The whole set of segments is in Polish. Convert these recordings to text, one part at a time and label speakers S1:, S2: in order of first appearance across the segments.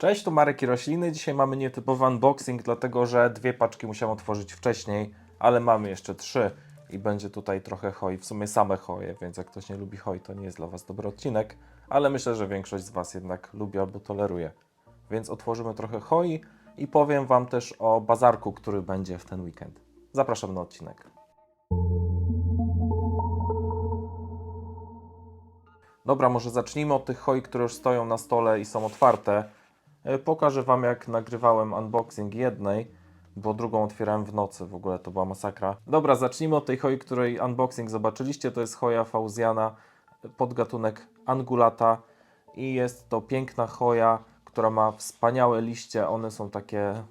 S1: Cześć, tu Marek i Rośliny. Dzisiaj mamy nietypowy unboxing, dlatego że dwie paczki musiałem otworzyć wcześniej, ale mamy jeszcze trzy i będzie tutaj trochę hoi, w sumie same hoje, więc jak ktoś nie lubi hoi, to nie jest dla Was dobry odcinek, ale myślę, że większość z Was jednak lubi albo toleruje. Więc otworzymy trochę hoi i powiem Wam też o bazarku, który będzie w ten weekend. Zapraszam na odcinek. Dobra, może zacznijmy od tych hoi, które już stoją na stole i są otwarte. E, Pokażę Wam, jak nagrywałem unboxing jednej, bo drugą otwierałem w nocy. W ogóle to była masakra. Dobra, zacznijmy od tej hoi, której unboxing zobaczyliście. To jest hoja fauziana, podgatunek angulata i jest to piękna hoja, która ma wspaniałe liście. One są takie mm,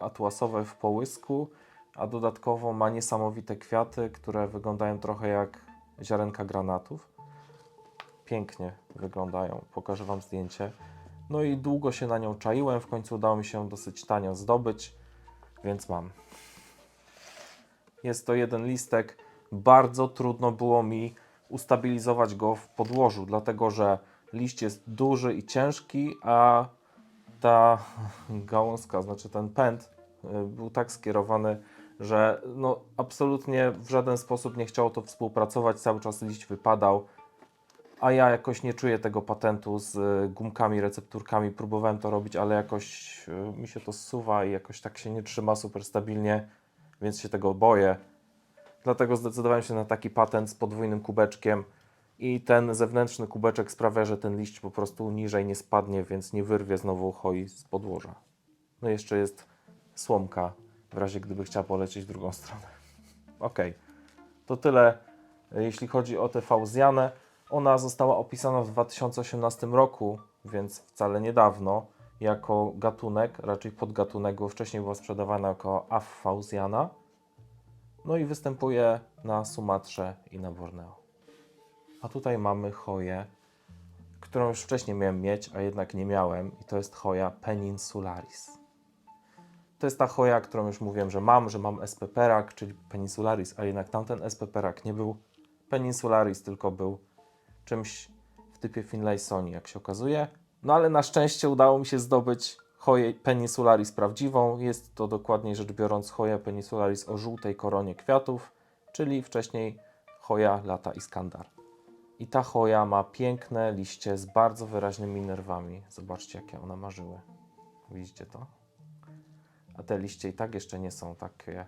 S1: atłasowe w połysku, a dodatkowo ma niesamowite kwiaty, które wyglądają trochę jak ziarenka granatów pięknie wyglądają. Pokażę Wam zdjęcie. No i długo się na nią czaiłem, w końcu udało mi się dosyć tanio zdobyć, więc mam. Jest to jeden listek. Bardzo trudno było mi ustabilizować go w podłożu, dlatego że liść jest duży i ciężki, a ta gałązka, znaczy ten pęd y, był tak skierowany, że no absolutnie w żaden sposób nie chciało to współpracować, cały czas liść wypadał a ja jakoś nie czuję tego patentu z y, gumkami, recepturkami. Próbowałem to robić, ale jakoś y, mi się to zsuwa i jakoś tak się nie trzyma super stabilnie, więc się tego boję. Dlatego zdecydowałem się na taki patent z podwójnym kubeczkiem i ten zewnętrzny kubeczek sprawia, że ten liść po prostu niżej nie spadnie, więc nie wyrwie znowu hoi z podłoża. No i jeszcze jest słomka, w razie gdyby chciała polecieć w drugą stronę. Ok, to tyle y, jeśli chodzi o te fauziane. Ona została opisana w 2018 roku, więc wcale niedawno, jako gatunek, raczej podgatunek, bo wcześniej była sprzedawana jako Affausiana. No i występuje na Sumatrze i na Borneo. A tutaj mamy choję, którą już wcześniej miałem mieć, a jednak nie miałem, i to jest choja Peninsularis. To jest ta choja, którą już mówiłem, że mam, że mam SP Perak, czyli Peninsularis, a jednak tamten SP Perak nie był Peninsularis, tylko był czymś w typie Finlaysoni, jak się okazuje. No ale na szczęście udało mi się zdobyć Hoję Peninsularis prawdziwą. Jest to dokładniej rzecz biorąc Hoja Peninsularis o żółtej koronie kwiatów, czyli wcześniej Hoja lata Iskandar. I ta Hoja ma piękne liście z bardzo wyraźnymi nerwami. Zobaczcie, jakie one marzyły. Widzicie to? A te liście i tak jeszcze nie są takie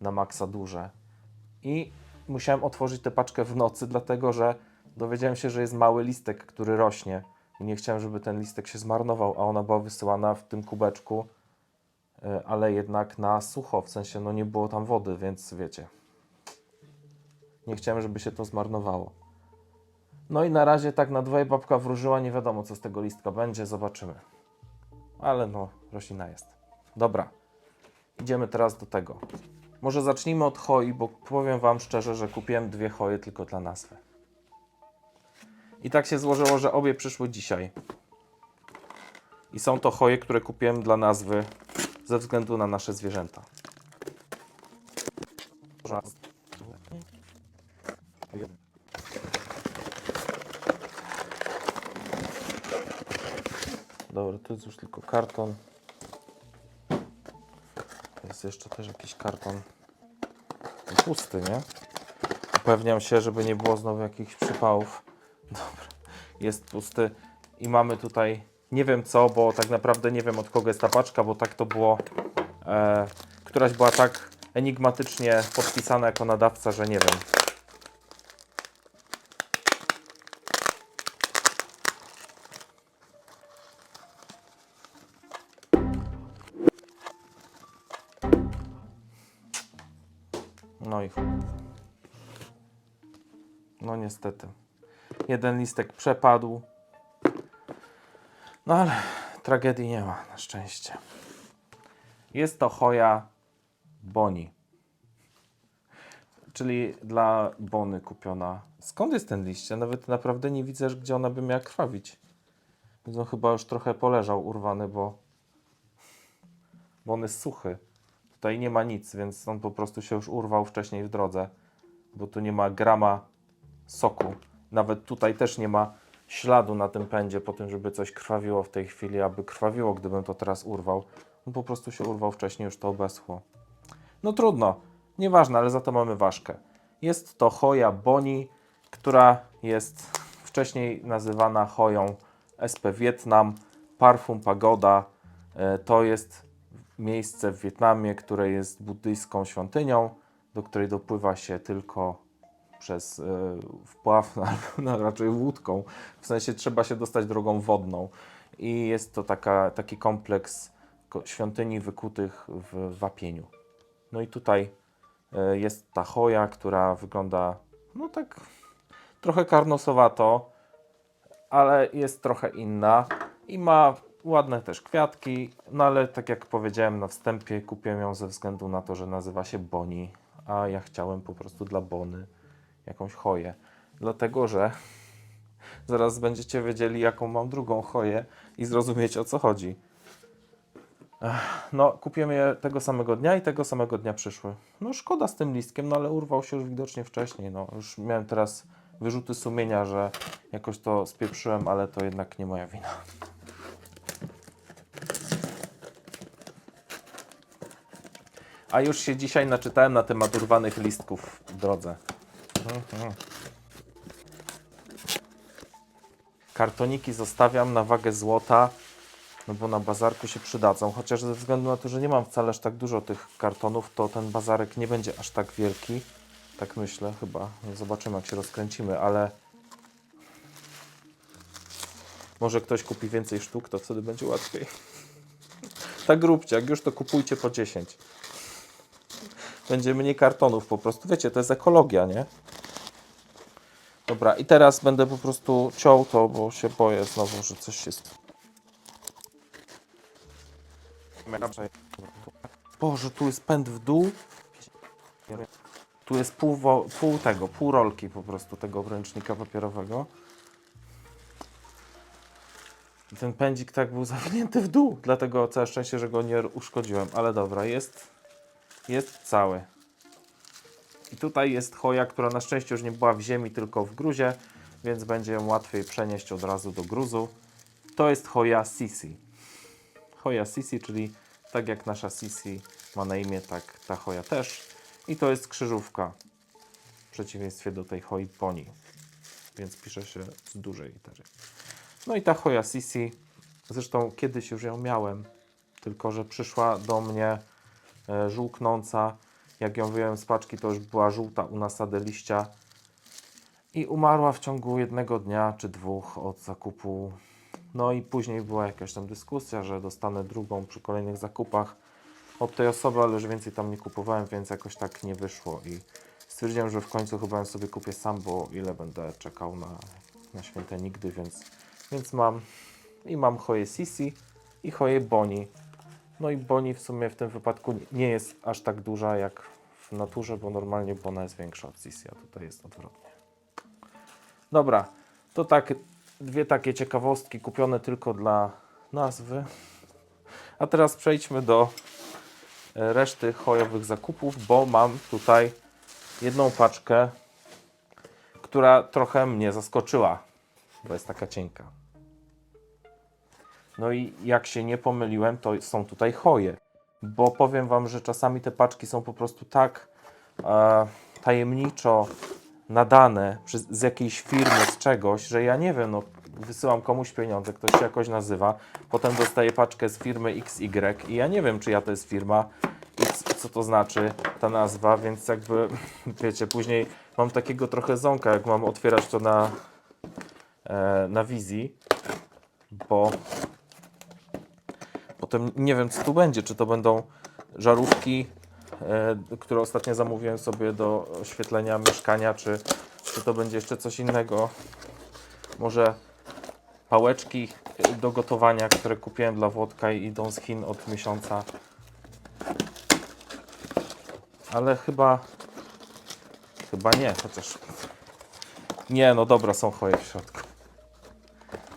S1: na maksa duże. I musiałem otworzyć tę paczkę w nocy, dlatego że dowiedziałem się, że jest mały listek, który rośnie. I nie chciałem, żeby ten listek się zmarnował, a ona była wysyłana w tym kubeczku, y, ale jednak na sucho, w sensie no nie było tam wody, więc wiecie. Nie chciałem, żeby się to zmarnowało. No i na razie tak na dwoje babka wróżyła, nie wiadomo co z tego listka będzie, zobaczymy. Ale no, roślina jest. Dobra, idziemy teraz do tego. Może zacznijmy od hoi, bo powiem Wam szczerze, że kupiłem dwie hoje tylko dla nazwy. I tak się złożyło, że obie przyszły dzisiaj. I są to hoje, które kupiłem dla nazwy ze względu na nasze zwierzęta. Dobra, tu jest już tylko karton. Jest jeszcze też jakiś karton pusty, nie? Upewniam się, żeby nie było znowu jakichś przypałów. Dobra, jest pusty i mamy tutaj nie wiem co, bo tak naprawdę nie wiem od kogo jest ta paczka, bo tak to było. E, któraś była tak enigmatycznie podpisana jako nadawca, że nie wiem. No i. No niestety. Jeden listek przepadł. No ale tragedii nie ma, na szczęście. Jest to choja Boni. Czyli dla Bony kupiona. Skąd jest ten liść? Ja nawet naprawdę nie widzę, gdzie ona by miała krwawić. Więc on chyba już trochę poleżał urwany, bo, bo on jest suchy. Tutaj nie ma nic, więc on po prostu się już urwał wcześniej w drodze, bo tu nie ma grama soku. Nawet tutaj też nie ma śladu na tym pędzie po tym, żeby coś krwawiło w tej chwili, aby krwawiło, gdybym to teraz urwał. On po prostu się urwał wcześniej, już to obeschło. No trudno, nieważne, ale za to mamy ważkę. Jest to choja Boni, która jest wcześniej nazywana choją SP Vietnam, Parfum Pagoda. E, To jest miejsce w Wietnamie, które jest buddyjską świątynią, do której dopływa się tylko przez e, wpław, no, raczej łódką. W sensie trzeba się dostać drogą wodną. I jest to taka, taki kompleks ko- świątyni wykutych w wapieniu. No i tutaj e, jest ta choja, która wygląda no tak trochę karnosowato, ale jest trochę inna i ma ładne też kwiatki, no ale tak jak powiedziałem na wstępie, kupiłem ją ze względu na to, że nazywa się Boni, a ja chciałem po prostu dla Bony jakąś choję. Dlatego, że zaraz będziecie wiedzieli, jaką mam drugą choję i zrozumiecie o co chodzi. No, kupiłem je tego samego dnia i tego samego dnia przyszły. No, szkoda z tym listkiem, no ale urwał się już widocznie wcześniej. No, już miałem teraz wyrzuty sumienia, że jakoś to spieprzyłem, ale to jednak nie moja wina. A już się dzisiaj naczytałem na temat urwanych listków w drodze. Kartoniki zostawiam na wagę złota, no bo na bazarku się przydadzą. Chociaż ze względu na to, że nie mam wcale aż tak dużo tych kartonów, to ten bazarek nie będzie aż tak wielki. Tak myślę, chyba. Zobaczymy, jak się rozkręcimy, ale może ktoś kupi więcej sztuk, to wtedy będzie łatwiej. Tak róbcie, jak już to kupujcie po 10. Będzie mniej kartonów po prostu. Wiecie, to jest ekologia, nie? Dobra, i teraz będę po prostu ciął to, bo się boję znowu, że coś się... Boże, tu jest pęd w dół. Tu jest pół, pół tego, pół rolki po prostu tego ręcznika papierowego. I ten pędzik tak był zawinięty w dół, dlatego całe szczęście, że go nie uszkodziłem. Ale dobra, jest, jest cały. I tutaj jest choja, która na szczęście już nie była w ziemi, tylko w gruzie, więc będzie ją łatwiej przenieść od razu do gruzu. To jest choja Sisi. Choja Sisi, czyli tak jak nasza Sisi ma na imię, tak ta choja też. I to jest krzyżówka, w przeciwieństwie do tej choi Poni, więc pisze się z dużej litery. No i ta choja Sisi, zresztą kiedyś już ją miałem, tylko że przyszła do mnie e, żółknąca. Jak ją wyjąłem z paczki, to już była żółta u nasady liścia i umarła w ciągu jednego dnia czy dwóch od zakupu. No i później była jakaś tam dyskusja, że dostanę drugą przy kolejnych zakupach od tej osoby, ale już więcej tam nie kupowałem, więc jakoś tak nie wyszło i stwierdziłem, że w końcu chyba sobie kupię sam, bo ile będę czekał na, na święte nigdy, więc, więc mam i mam choję Sisi i choję Boni. No i Boni w sumie w tym wypadku nie- jest aż tak duża jak w naturze, bo normalnie Bona jest większa od Sisi, a tutaj jest odwrotnie. Dobra, to tak dwie takie ciekawostki kupione tylko dla nazwy. A teraz przejdźmy do e, reszty chojowych zakupów, bo mam tutaj jedną paczkę, która trochę mnie zaskoczyła, bo jest taka cienka. No i jak się nie pomyliłem, to są tutaj choje. Bo powiem Wam, że czasami te paczki są po prostu tak e, tajemniczo nadane przez, z jakiejś firmy, z czegoś, że ja nie wiem, no wysyłam komuś pieniądze, ktoś się jakoś nazywa, potem dostaję paczkę z firmy XY i ja nie wiem, czy ja to jest firma co to znaczy ta nazwa, więc jakby, wiecie, później mam takiego trochę ząka, jak mam otwierać to na, e, na wizji, bo Potem nie wiem, co tu będzie. Czy to będą żarówki, e, które ostatnio zamówiłem sobie do oświetlenia mieszkania, czy, czy to będzie jeszcze coś innego. Może pałeczki do gotowania, które kupiłem dla Włodka i idą z Chin od miesiąca. Ale chyba. Chyba nie, chociaż. Nie, no dobra, są choje w środku.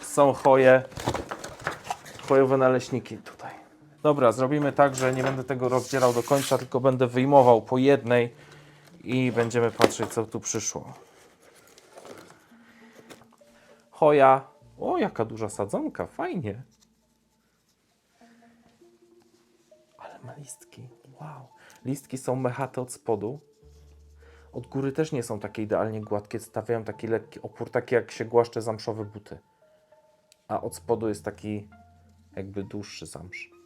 S1: Są choje chojowe naleśniki. Dobra, zrobimy tak, że nie będę tego rozdzierał do końca, tylko będę wyjmował po jednej i będziemy patrzeć, co tu przyszło. Hoja. O, jaka duża sadzonka, fajnie. Ale ma listki. Wow. Listki są mechate od spodu. Od góry też nie są takie idealnie gładkie, stawiają taki lekki opór, taki jak się głaszcze zamszowe buty. A od spodu jest taki jakby dłuższy zamsz.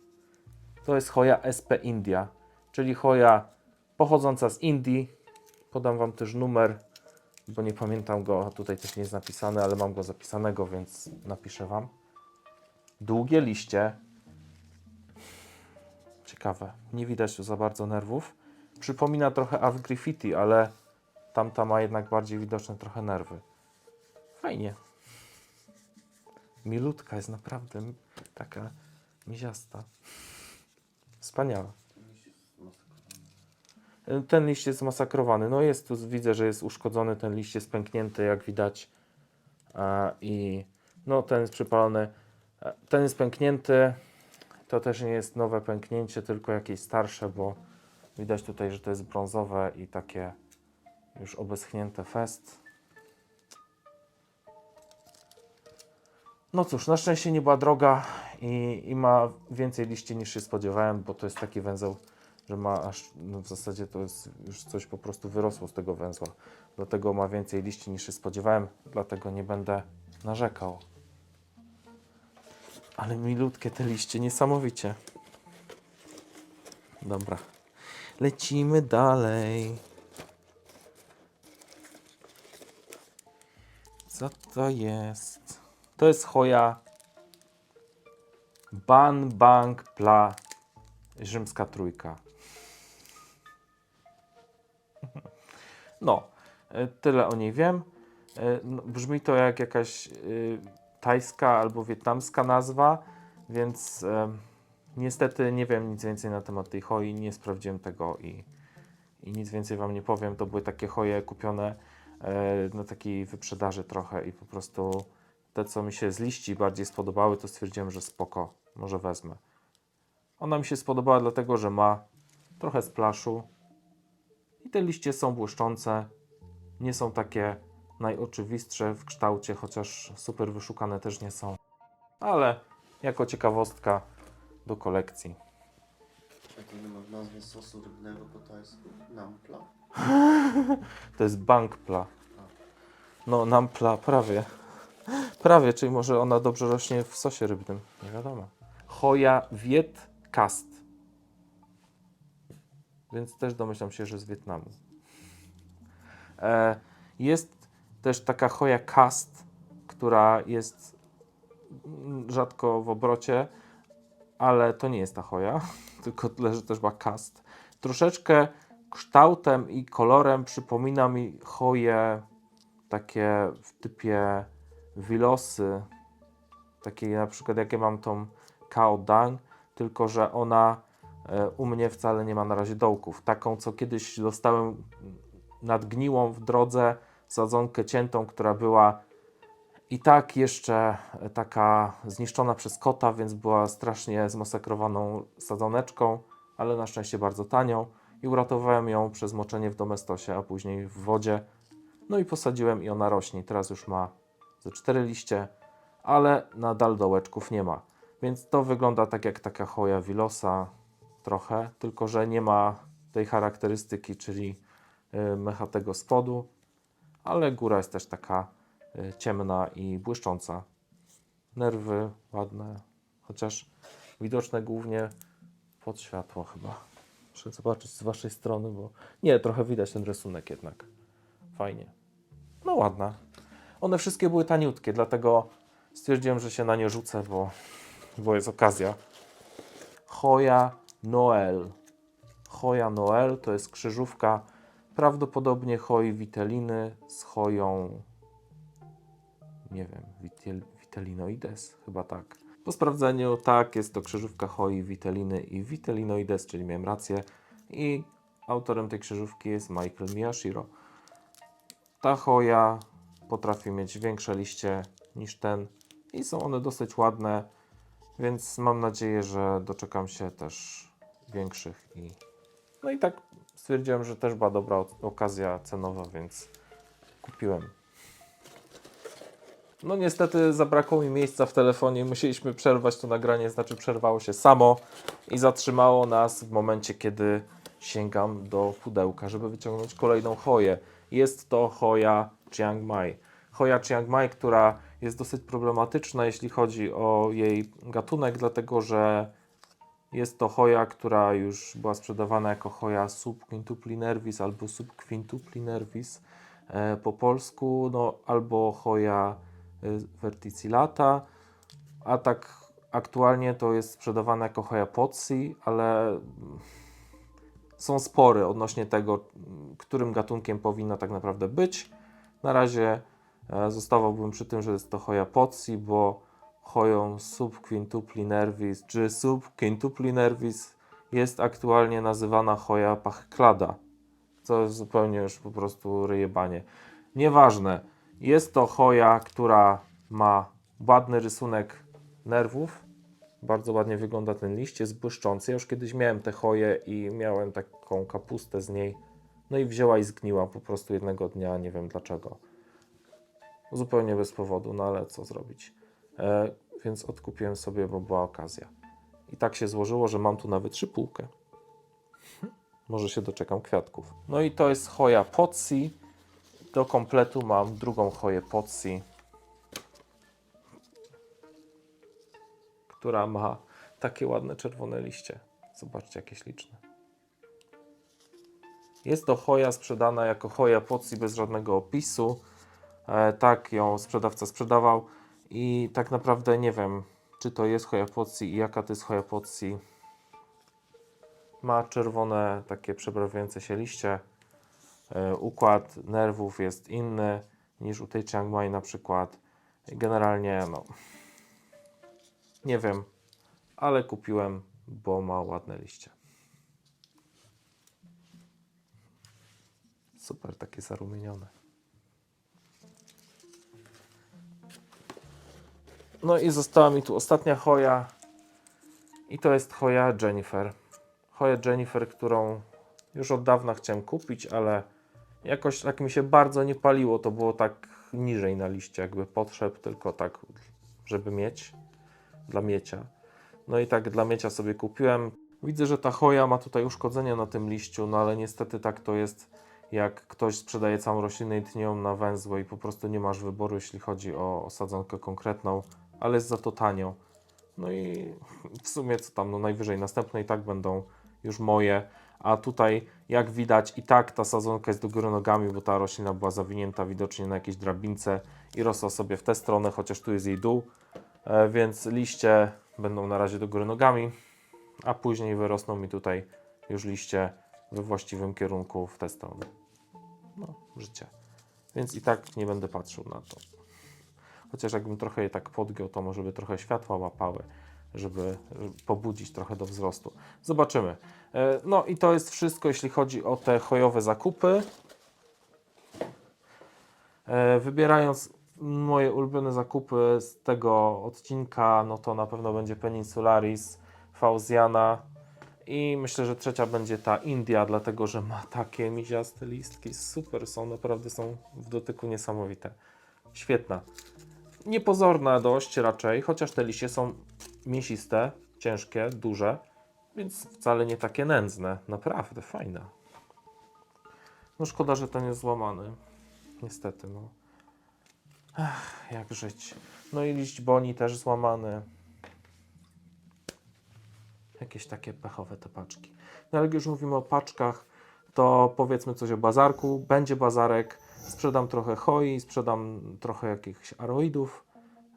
S1: To jest hoja SP India, czyli hoja pochodząca z Indii. Podam Wam też numer, bo nie pamiętam go, tutaj też nie jest napisany, ale mam go zapisanego, więc napiszę Wam. Długie liście. Ciekawe, nie widać tu za bardzo nerwów. Przypomina trochę Av Graffiti, ale tamta ma jednak bardziej widoczne trochę nerwy. Fajnie. Milutka jest naprawdę taka miziasta. Wspaniała. Ten liść jest zmasakrowany. No jest tu, widzę, że jest uszkodzony, ten liść jest pęknięty, jak widać. I no ten jest przypalony. Ten jest pęknięty. To też nie jest nowe pęknięcie, tylko jakieś starsze, bo widać tutaj, że to jest brązowe i takie już obeschnięte fest. No cóż, na szczęście nie była droga i, i ma więcej liści niż się spodziewałem, bo to jest taki węzeł, że ma aż, no w zasadzie to jest już coś po prostu wyrosło z tego węzła. Dlatego ma więcej liści niż się spodziewałem, dlatego nie będę narzekał. Ale milutkie te liście, niesamowicie. Dobra, lecimy dalej. Co to jest? To jest choja Ban Bank Pla Rzymska Trójka. No, e, tyle o niej wiem. E, no, Brzmi to jak jakaś y, tajska albo wietnamska nazwa, więc e, niestety nie wiem nic więcej na temat tej hoi, nie sprawdziłem tego i, i nic więcej Wam nie powiem. To były takie hoje kupione e, na takiej wyprzedaży trochę i po prostu te, co mi się z liści bardziej spodobały, to stwierdziłem, że spoko, może wezmę. Ona mi się spodobała dlatego, że ma trochę splaszu i te liście są błyszczące, nie są takie najoczywistsze w kształcie, chociaż super wyszukane też nie są. Ale jako ciekawostka do kolekcji.
S2: To nie ma w nazwie sosu rybnego po tajsku? Nampla?
S1: To jest bankpla. No, nampla, prawie. Prawie, czyli może ona dobrze rośnie w sosie rybnym. Nie wiadomo. Hoja Viet Cast. Więc też domyślam się, że z Wietnamu. E, jest też taka hoja Cast, która jest mm, rzadko w obrocie, ale to nie jest ta hoja, tylko tyle, że też ma cast. Troszeczkę kształtem i kolorem przypomina mi hoje takie w typie wilosy, takie na przykład jakie mam tą Kao Dang, tylko że ona e, u mnie wcale nie ma na razie dołków. Taką, co kiedyś dostałem nadgniłą w drodze, sadzonkę ciętą, która była i tak jeszcze e, taka zniszczona przez kota, więc była strasznie zmasakrowaną sadzoneczką, ale na szczęście bardzo tanią i uratowałem ją przez moczenie w domestosie, a później w wodzie. No i posadziłem i ona rośnie. Teraz już ma ze cztery liście, ale nadal dołeczków nie ma. Więc to wygląda tak jak taka hoja wilosa trochę, tylko że nie ma tej charakterystyki, czyli y, mechatego spodu, ale góra jest też taka y, ciemna i błyszcząca. Nerwy ładne, chociaż widoczne głównie pod światło chyba. Muszę zobaczyć z waszej strony, bo nie, trochę widać ten rysunek jednak. Fajnie. No ładna. One wszystkie były taniutkie, dlatego stwierdziłem, że się na nie rzucę, bo, bo jest okazja. Hoja Noel. Hoja Noel to jest krzyżówka prawdopodobnie hoi witeliny z hoją nie wiem, vitel, Vitelinoides, chyba tak. Po sprawdzeniu, tak, jest to krzyżówka hoi witeliny i Vitelinoides, czyli miałem rację. I autorem tej krzyżówki jest Michael Miyashiro. Ta hoja potrafi mieć większe liście niż ten i są one dosyć ładne, więc mam nadzieję, że doczekam się też większych i no i tak stwierdziłem, że też była dobra okazja cenowa, więc kupiłem. No niestety zabrakło mi miejsca w telefonie, musieliśmy przerwać to nagranie, znaczy przerwało się samo i zatrzymało nas w momencie, kiedy sięgam do pudełka, żeby wyciągnąć kolejną choję. Jest to choja Chiang Mai. Choja Chiang Mai, która jest dosyć problematyczna, jeśli chodzi o jej gatunek, dlatego że jest to choja, która już była sprzedawana jako choja subquintupli nervis albo subquintupli nervis e, po polsku, no, albo choja e, verticillata, a tak aktualnie to jest sprzedawane jako choja potsi, ale są spory odnośnie tego, którym gatunkiem powinna tak naprawdę być. Na razie e, zostawałbym przy tym, że jest to choja potsi, bo choją subquintupli nervis czy subquintupli nervis jest aktualnie nazywana choja pachklada, co jest zupełnie już po prostu ryjebanie. Nieważne, jest to choja, która ma ładny rysunek nerwów, bardzo ładnie wygląda ten liść, jest błyszczący. Ja już kiedyś miałem te choje i miałem taką kapustę z niej, no i wzięła i zgniła po prostu jednego dnia, nie wiem dlaczego. Zupełnie bez powodu, no ale co zrobić. E, więc odkupiłem sobie, bo była okazja. I tak się złożyło, że mam tu nawet szypułkę. Może się doczekam kwiatków. No i to jest choja potsi. Do kompletu mam drugą choję potsi, która ma takie ładne czerwone liście. Zobaczcie, jakie śliczne. Jest to choja sprzedana jako choja potsi bez żadnego opisu. E, tak ją sprzedawca sprzedawał i tak naprawdę nie wiem, czy to jest choja potsi i jaka to jest choja potsi. Ma czerwone, takie przebrawiające się liście. E, układ nerwów jest inny niż u tej Chiang Mai na przykład. Generalnie, no, nie wiem, ale kupiłem, bo ma ładne liście. Super, takie zarumienione. No i została mi tu ostatnia choja. I to jest choja Jennifer. Choja Jennifer, którą już od dawna chciałem kupić, ale jakoś tak mi się bardzo nie paliło. To było tak niżej na liście, jakby potrzeb, tylko tak, żeby mieć. Dla miecia. No i tak dla miecia sobie kupiłem. Widzę, że ta choja ma tutaj uszkodzenia na tym liściu, no ale niestety tak to jest, jak ktoś sprzedaje całą roślinę i tnie ją na węzło i po prostu nie masz wyboru, jeśli chodzi o sadzonkę konkretną, ale jest za to tanio. No i w sumie co tam, no najwyżej następne i tak będą już moje. A tutaj, jak widać, i tak ta sadzonka jest do góry nogami, bo ta roślina była zawinięta widocznie na jakiejś drabince i rosła sobie w tę stronę, chociaż tu jest jej dół. E, więc liście będą na razie do góry nogami, a później wyrosną mi tutaj już liście we właściwym kierunku w tę stronę. No, życie. Więc i tak nie będę patrzył na to. Chociaż jakbym trochę je tak podgiął, to może by trochę światła łapały, żeby żeby pobudzić trochę do wzrostu. Zobaczymy. E, No i to jest wszystko, jeśli chodzi o te chojowe zakupy. E, Wybierając moje ulubione zakupy z tego odcinka, no to na pewno będzie Peninsularis, Fauziana i myślę, że trzecia będzie ta India, dlatego że ma takie miziaste listki. Super są, naprawdę są w dotyku niesamowite. Świetna. Niepozorna dość raczej, chociaż te liście są mięsiste, ciężkie, duże, więc wcale nie takie nędzne. Naprawdę fajne. No szkoda, że ten jest złamany. Niestety, no. Ech, jak żyć. No i liść boni też złamany. Jakieś takie pechowe te paczki. No ale jak już mówimy o paczkach, to powiedzmy coś o bazarku. Będzie bazarek. Sprzedam trochę hoi, sprzedam trochę jakichś aroidów.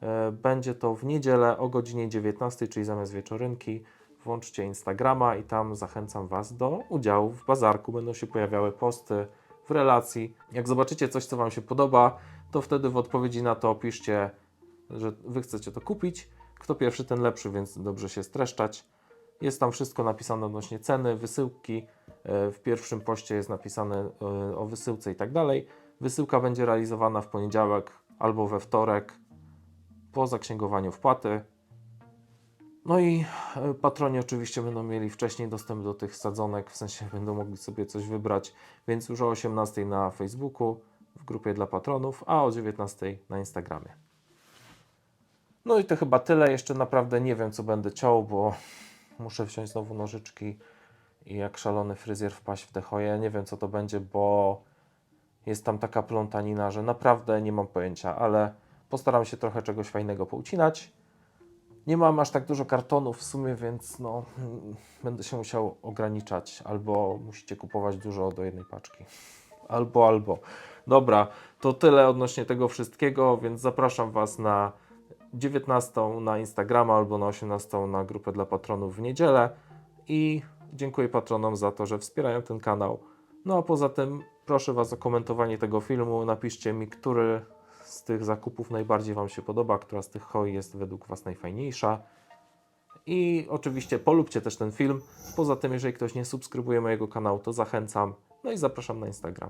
S1: E, Będzie to w niedzielę o godzinie 19, czyli zamiast wieczorynki. Włączcie Instagrama i tam zachęcam Was do udziału w bazarku. Będą się pojawiały posty w relacji. Jak zobaczycie coś, co Wam się podoba, to wtedy w odpowiedzi na to piszcie, że Wy chcecie to kupić. Kto pierwszy, ten lepszy, więc dobrze się streszczać. Jest tam wszystko napisane odnośnie ceny, wysyłki. E, W pierwszym poście jest napisane e, o wysyłce i tak dalej. Wysyłka będzie realizowana w poniedziałek albo we wtorek po zaksięgowaniu wpłaty. No i e, patroni oczywiście będą mieli wcześniej dostęp do tych sadzonek, w sensie będą mogli sobie coś wybrać, więc już o 18 na Facebooku w grupie dla patronów, a o 19 na Instagramie. No i to chyba tyle. Jeszcze naprawdę nie wiem, co będę ciął, bo muszę wziąć znowu nożyczki i jak szalony fryzjer wpaść w dechoję. Nie wiem, co to będzie, bo jest tam taka plątanina, że naprawdę nie mam pojęcia, ale postaram się trochę czegoś fajnego poucinać. Nie mam aż tak dużo kartonów w sumie, więc no, będę się musiał ograniczać, albo musicie kupować dużo do jednej paczki. Albo, albo. Dobra, to tyle odnośnie tego wszystkiego, więc zapraszam Was na 19 na Instagrama albo na 18 na grupę dla patronów w niedzielę i dziękuję patronom za to, że wspierają ten kanał. No a poza tym proszę Was o komentowanie tego filmu. Napiszcie mi, który z tych zakupów najbardziej Wam się podoba, która z tych hoi jest według Was najfajniejsza. I oczywiście polubcie też ten film. Poza tym, jeżeli ktoś nie subskrybuje mojego kanału, to zachęcam. No i zapraszam na Instagram.